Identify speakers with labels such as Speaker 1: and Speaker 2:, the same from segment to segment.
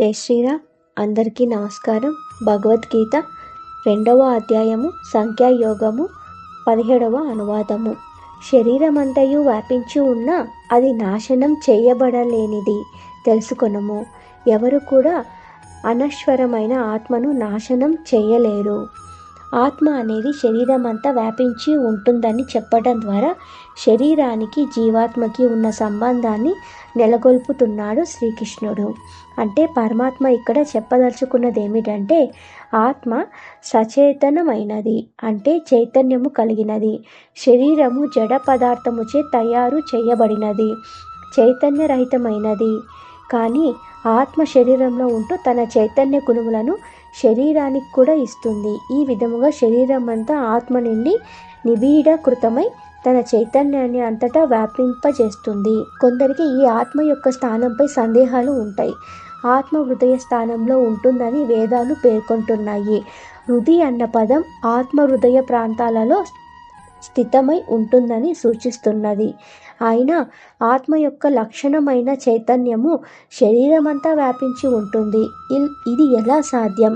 Speaker 1: జై శ్రీరామ్. అందరికీ నమస్కారం. భగవద్గీత రెండవ అధ్యాయము సంఖ్యాయోగము పదిహేడవ అనువాదము. శరీరమంతయు వ్యాపించి ఉన్న అది నాశనం చేయబడలేనిది. తెలుసుకొనము. ఎవరు కూడా అనశ్వరమైన ఆత్మను నాశనం చేయలేరు. ఆత్మ అనేది శరీరం అంతా వ్యాపించి ఉంటుందని చెప్పడం ద్వారా శరీరానికి జీవాత్మకి ఉన్న సంబంధాన్ని నెలకొల్పుతున్నాడు శ్రీకృష్ణుడు. అంటే పరమాత్మ ఇక్కడ చెప్పదలుచుకున్నది ఏమిటంటే ఆత్మ సచేతనమైనది అంటే చైతన్యము కలిగినది శరీరము జడ పదార్థముచే తయారు చేయబడినది చైతన్యరహితమైనది కానీ ఆత్మ శరీరంలో ఉంటూ తన చైతన్య గుణములను శరీరానికి కూడా ఇస్తుంది. ఈ విధముగా శరీరం అంతా ఆత్మ నుండి నిబీడకృతమై తన చైతన్యాన్ని అంతటా వ్యాపింపజేస్తుంది. కొందరికి ఈ ఆత్మ యొక్క స్థానంపై సందేహాలు ఉంటాయి. ఆత్మ హృదయ స్థానంలో ఉంటుందని వేదాలు పేర్కొంటున్నాయి. హృది అన్న పదం ఆత్మ హృదయ ప్రాంతాలలో స్థితమై ఉంటుందని సూచిస్తున్నది. ఆయన ఆత్మ యొక్క లక్షణమైన చైతన్యము శరీరమంతా వ్యాపించి ఉంటుంది. ఇది ఎలా సాధ్యం?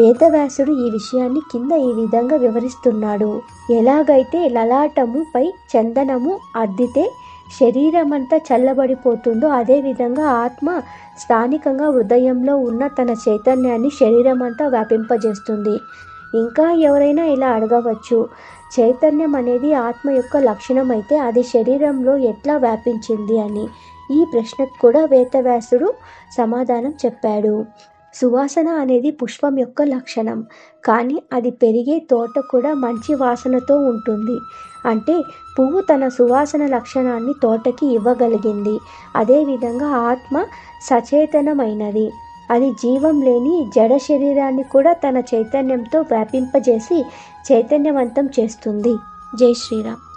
Speaker 1: వేదవ్యాసుడు ఈ విషయాన్ని కింద ఈ విధంగా వివరిస్తున్నాడు. ఎలాగైతే లలాటముపై చందనము అద్దితే శరీరమంతా చల్లబడిపోతుందో అదేవిధంగా ఆత్మ స్థానికంగా హృదయంలో ఉన్న తన చైతన్యాన్ని శరీరమంతా వ్యాపింపజేస్తుంది. ఇంకా ఎవరైనా ఇలా అడగవచ్చు. చైతన్యం అనేది ఆత్మ యొక్క లక్షణం అయితే అది శరీరంలో ఎట్లా వ్యాపించింది అని ఈ ప్రశ్నకు కూడా వేతవ్యాసుడు సమాధానం చెప్పాడు. సువాసన అనేది పుష్పం యొక్క లక్షణం. కానీ అది పెరిగే తోట కూడా మంచి వాసనతో ఉంటుంది. అంటే పువ్వు తన సువాసన లక్షణాన్ని తోటకి ఇవ్వగలిగింది. అదేవిధంగా ఆత్మ సచేతనమైనది. అది జీవం లేని జడ శరీరాన్ని కూడా తన చైతన్యంతో వ్యాపింపజేసి చైతన్యవంతం చేస్తుంది. జై శ్రీరామ్.